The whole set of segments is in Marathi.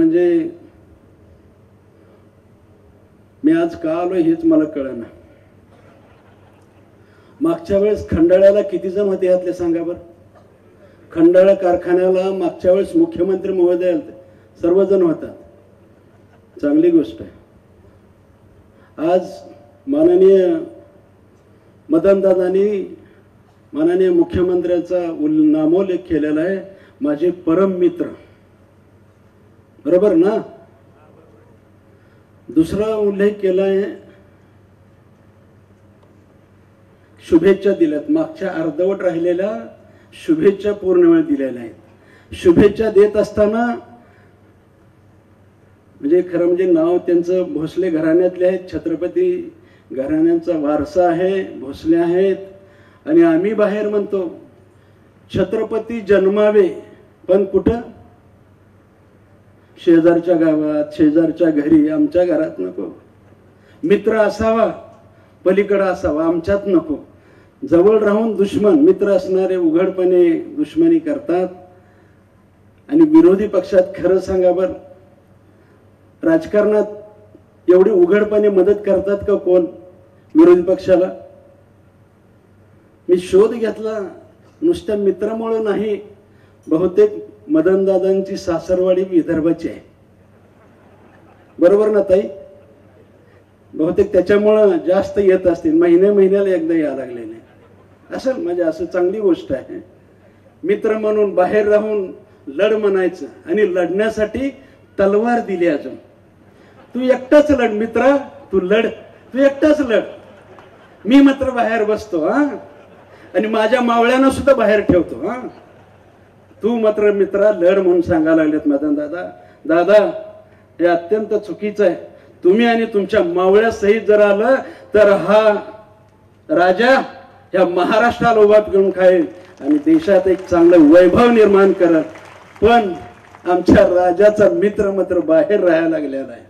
म्हणजे मी आज का आलो हेच मला कळना. मागच्या वेळेस खंडाळ्याला किती जण होते यातले सांगा बरं? खंडाळा कारखान्याला मागच्या वेळेस मुख्यमंत्री महोदय सर्वजण होता. चांगली गोष्ट आहे. आज माननीय मदनदादांनी माननीय मुख्यमंत्र्याचा उल नामोल्लेख केलेला आहे. माझे परम मित्र. बरोबर ना? दुसरा उल्लेख केलाय शुभेच्छा दिल्यात. मागच्या अर्धवट राहिलेल्या शुभेच्छा पूर्ण वेळ दिलेल्या आहेत. शुभेच्छा देत असताना म्हणजे खरं म्हणजे नाव त्यांचं भोसले घराण्यातले आहेत. छत्रपती घराण्यांचा वारसा आहे भोसले आहेत. आणि आम्ही बाहेर म्हणतो छत्रपती जन्मावे. पण कुठं? शेजारच्या गावात शेजारच्या घरी आमच्या घरात नको. मित्र असावा पलीकडं असावा आमच्यात नको. जवळ राहून दुश्मन मित्र असणारे उघडपणे दुश्मनी करतात. आणि विरोधी पक्षात खरं सांगा बर. राजकारणात एवढी उघडपणे मदत करतात का कोण विरोधी पक्षाला? मी शोध घेतला नुसत्या मित्रामुळे नाही बहुतेक मदनदादांची सासरवाडी विदर्भाची आहे. बरोबर ना ताई? बहुतेक त्याच्यामुळं जास्त येत असतील. महिन्या महिन्याला एकदा यायला लागले नाही असेल म्हणजे असं चांगली गोष्ट आहे. मित्र म्हणून बाहेर राहून लढ म्हणायचं आणि लढण्यासाठी तलवार दिली अजून. तू एकटाच लढ मित्रा तू लढ. तू एकटाच लढ. मी मात्र बाहेर बसतो हा. आणि माझ्या मावळ्यांना सुद्धा बाहेर ठेवतो हा. तू मात्र मित्रा लढ म्हणून सांगायला लागलेत मदन दादा. दादा हे अत्यंत चुकीचं आहे. तुम्ही आणि तुमच्या मावळ्या सहित जर आलं तर हा राजा या महाराष्ट्राला उभा घेऊन खाईल आणि देशात एक चांगलं वैभव निर्माण करत पण आमच्या राजाचा मित्र मात्र बाहेर राहायला लागलेला आहे.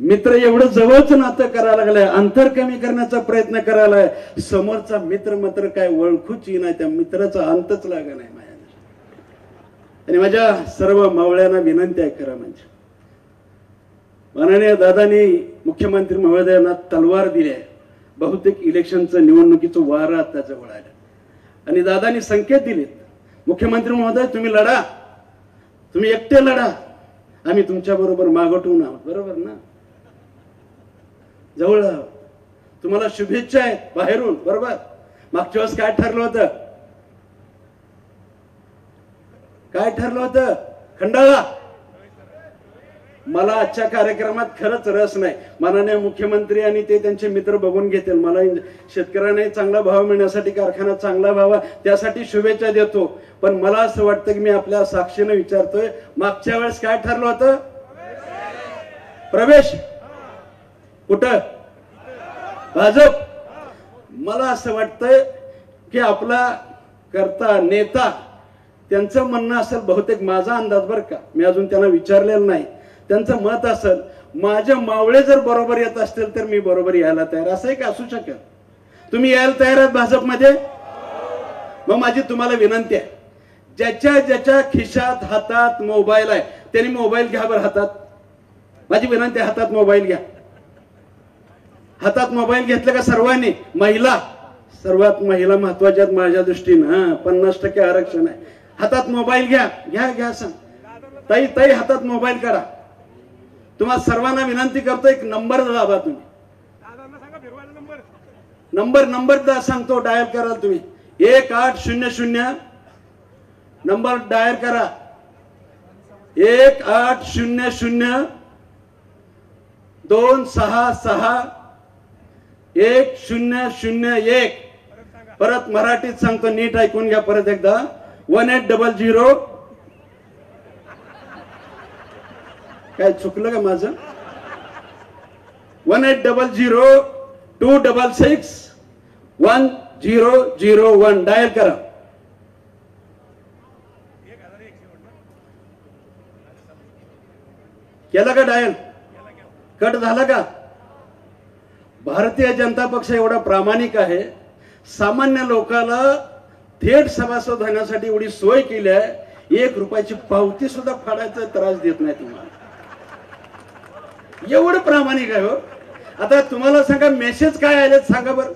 मित्र एवढं जवळच नातं करायला लागलाय अंतर कमी करण्याचा प्रयत्न करायला समोरचा मित्र मात्र काय ओळखूच नाही त्या मित्राचा अंतच लागणार आहे. आणि माझ्या सर्व मावळ्यांना विनंती आहे खरं म्हणजे. माननीय दादानी मुख्यमंत्री महोदयांना तलवार दिली आहे. बहुतेक इलेक्शनचं निवडणुकीचं वारं आता जवळ आलं. आणि दादानी संकेत दिलेत मुख्यमंत्री महोदय तुम्ही लढा. तुम्ही एकटे लढा. आम्ही तुमच्या बरोबर मागवटून आहोत. बरोबर ना? जवळ आहोत. तुम्हाला शुभेच्छा आहेत बाहेरून बरोबर? मागच्या वेळेस काय ठरलं होतं? काय ठरलं होतं? खंडाळा. मला आजच्या कार्यक्रमात खरंच रस नाही. माननीय मुख्यमंत्री आणि ते त्यांचे मित्र बघून घेतील. मला शेतकऱ्यांनाही चांगला भाव मिळण्यासाठी कारखाना चांगला व्हावा त्यासाठी शुभेच्छा देतो. पण मला असं वाटतं की मी आपल्या साक्षीने विचारतोय मागच्या वेळेस काय ठरलं होतं? प्रवेश. कुठं? भाजप. मला असं वाटतंय की आपला करता नेता त्यांचं म्हणणं असेल बहुतेक माझा अंदाज बरं का मी अजून त्यांना विचारलेलं नाही. त्यांचं मत असेल माझ्या मावळे जर बरोबर येत असतील तर मी बरोबर यायला तयार. असं एक असू शकेल. तुम्ही यायला तयार आहात भाजपमध्ये? मग माझी तुम्हाला विनंती आहे. ज्याच्या ज्याच्या खिशात हातात मोबाईल आहे त्यांनी मोबाईल घ्या बरं हातात. माझी विनंती आहे हातात मोबाईल घ्या. हातात मोबाईल घेतले का सर्वांनी? महिला. सर्वात महिला महत्त्वाच्या आहेत माझ्या दृष्टीनं हा. पन्नास टक्के आरक्षण आहे. हातात मोबाईल घ्या घ्या घ्या सांग ताई ताई हातात मोबाईल करा. तुम्हाला सर्वांना विनंती करतो एक नंबर दाबा तुम्ही. नंबर नंबर सांगतो डायल करा तुम्ही. एक आठ शून्य शून्य. नंबर डायल करा. एक आठ शून्य शून्य. दोन सहा सहा. एक शून्य शून्य एक. परत मराठीत सांगतो नीट ऐकून घ्या परत एकदा. वन एट डबल झिरो काय चुकलं का माझं? One eight double zero two double six one zero zero one dial करा. केला का डायल कट झाला का? भारतीय जनता पक्ष एवढा प्रामाणिक आहे. सामान्य लोकाला थेट सभासद होण्यासाठी एवढी सोय केली आहे एक रुपयाची पावती सुद्धा फाडायचा त्रास देत नाही तुम्हाला. एवढं प्रामाणिक आहे हो. आता तुम्हाला सांगा मेसेज काय आले सांगा बर.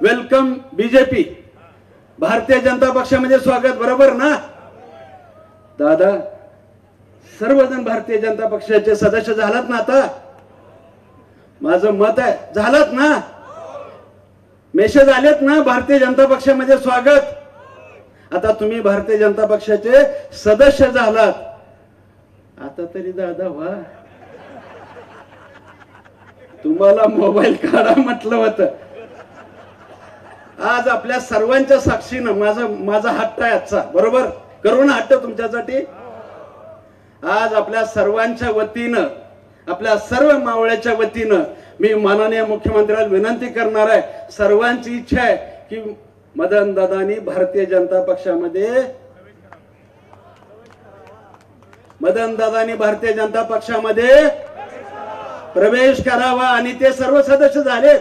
वेलकम बीजेपी भारतीय जनता पक्षामध्ये स्वागत बरोबर ना? दादा सर्वजण भारतीय जनता पक्षाचे सदस्य झालात ना आता? माझं मत आहे. झालात ना? मेसेज आलेत ना? भारतीय जनता पक्षामध्ये स्वागत. आता तुम्ही भारतीय जनता पक्षाचे सदस्य झालात. आता तरी दादा व्हा. तुम्हाला मोबाईल काढा म्हटलं होतं. आज आपल्या सर्वांच्या साक्षीनं माझा माझा हट्ट आहे आजचा. बरोबर? करू ना हट्ट तुमच्यासाठी? आज आपल्या सर्वांच्या वतीनं आपल्या सर्व मावळ्याच्या वतीनं मी माननीय मुख्यमंत्र्याला विनंती करणार आहे. सर्वांची इच्छा आहे की मदन दादानी भारतीय जनता पक्षामध्ये मदन दादानी भारतीय जनता पक्षामध्ये प्रवेश करावा आणि ते सर्व सदस्य झालेत.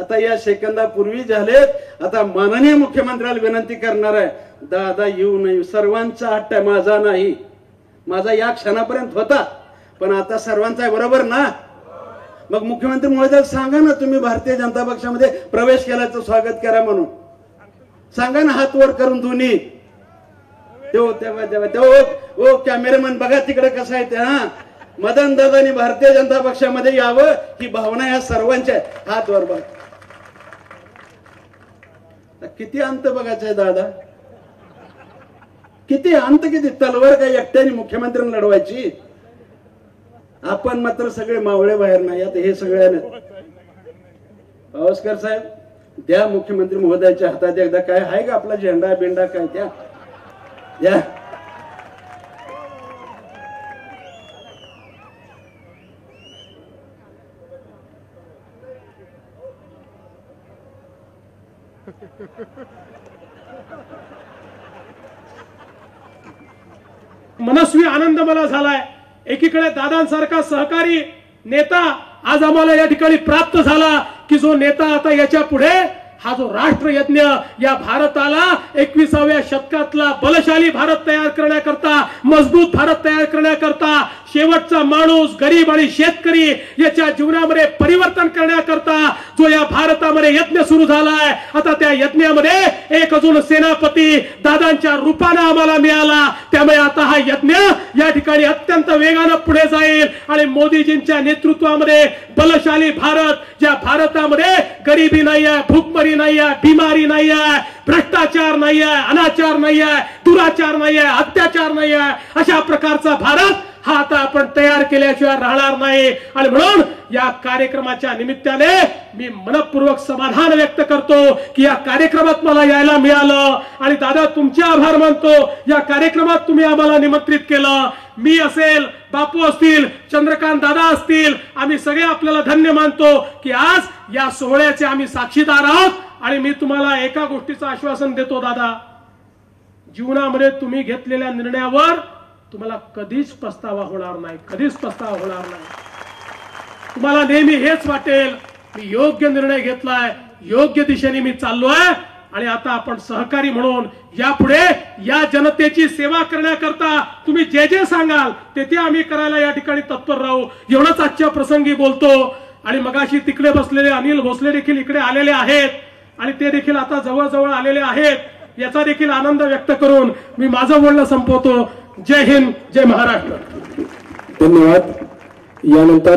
आता या सेकंदापूर्वी झालेत. आता माननीय मुख्यमंत्र्याला विनंती करणार आहे दादा येऊ नये. सर्वांचा हट्ट आहे माझा नाही. माझा या क्षणापर्यंत होता. पण आता सर्वांचा आहे बरोबर ना? मग मुख्यमंत्री महोदय सांगा ना तुम्ही भारतीय जनता पक्षामध्ये प्रवेश केल्याचं स्वागत करा म्हणून. सांगा ना हात वर करून दोन्ही. तेव्हा ओ कॅमेरामॅन बघा तिकडे कसं आहे ते हा. मदन दादानी भारतीय जनता पक्षामध्ये यावं ही भावना या सर्वांच्या आहे. हात वर बघ. किती अंत बघायचा दादा? किती अंत किती तलवार काय एकट्याने मुख्यमंत्र्यांना लढवायची? आपण मात्र सगळे मावळे बाहेर नाही आता हे सगळ्याने पावसकर साहेब द्या मुख्यमंत्री महोदयाच्या हातात एकदा काय आहे का आपला झेंडा बिंडा काय त्या? द्या मनस्वी आनंद मला झालाय. एकीकडे दादांसारखा सहकारी नेता आज आम्हाला या ठिकाणी प्राप्त झाला की जो नेता आता याच्यापुढे हा जो राष्ट्रयज्ञ या भारताला एकविसाव्या शतकातला बलशाली भारत तयार करण्याकरता मजबूत भारत तयार करण्याकरता शेवटचा माणूस गरीब आणि शेतकरी याच्या जीवनामध्ये परिवर्तन करण्याकरता जो या भारतामध्ये यज्ञ सुरू झालाय आता त्या यज्ञामध्ये एक अजून सेनापती दादांच्या रूपानं आम्हाला मिळाला. त्यामुळे आता हा यज्ञ या ठिकाणी अत्यंत वेगानं पुढे जाईल आणि मोदीजींच्या नेतृत्वामध्ये बलशाली भारत ज्या भारतामध्ये गरिबी नाही आहे भूकमरी नाही आहे बिमारी नाही आहे भ्रष्टाचार नाही आहे अनाचार नाही आहे दुराचार नाही आहे अत्याचार नाही आहे अशा प्रकारचा भारत हा आता आपण तयार केल्याशिवाय राहणार नाही. आणि म्हणून या कार्यक्रमाच्या निमित्ताने मी मनपूर्वक समाधान व्यक्त करतो की या कार्यक्रमात मला यायला मिळालं. आणि दादा तुमचे आभार मानतो. या कार्यक्रमात तुम्ही आम्हाला निमंत्रित केलं. मी असेल बापू असतील चंद्रकांत दादा असतील आम्ही सगळे आपल्याला धन्य मानतो की आज या सोहळ्याचे आम्ही साक्षीदार आहोत. आणि मी तुम्हाला एका गोष्टीचं आश्वासन देतो दादा. जीवनामध्ये तुम्ही घेतलेल्या निर्णयावर तुम्हाला कधीच पस्तावा होणार नाही कधीच पस्तावा होणार नाही. तुम्हाला नेहमी हेच वाटेल मी योग्य निर्णय घेतलाय योग्य दिशेने मी चाललोय आणि आता आपण सहकारी म्हणून यापुढे या जनतेची सेवा करण्याकरता तुम्ही जे जे सांगाल ते ते आम्ही करायला या ठिकाणी तत्पर राहू. एवढंच आजच्या प्रसंगी बोलतो. आणि मगाशी तिकडे बसलेले अनिल भोसले देखील इकडे आलेले आहेत आणि ते देखील आता जवळजवळ आलेले आहेत. याचा देखील आनंद व्यक्त करून मी माझं बोलणं संपवतो. जय हिंद जय महाराष्ट्र. धन्यवाद. यानंतर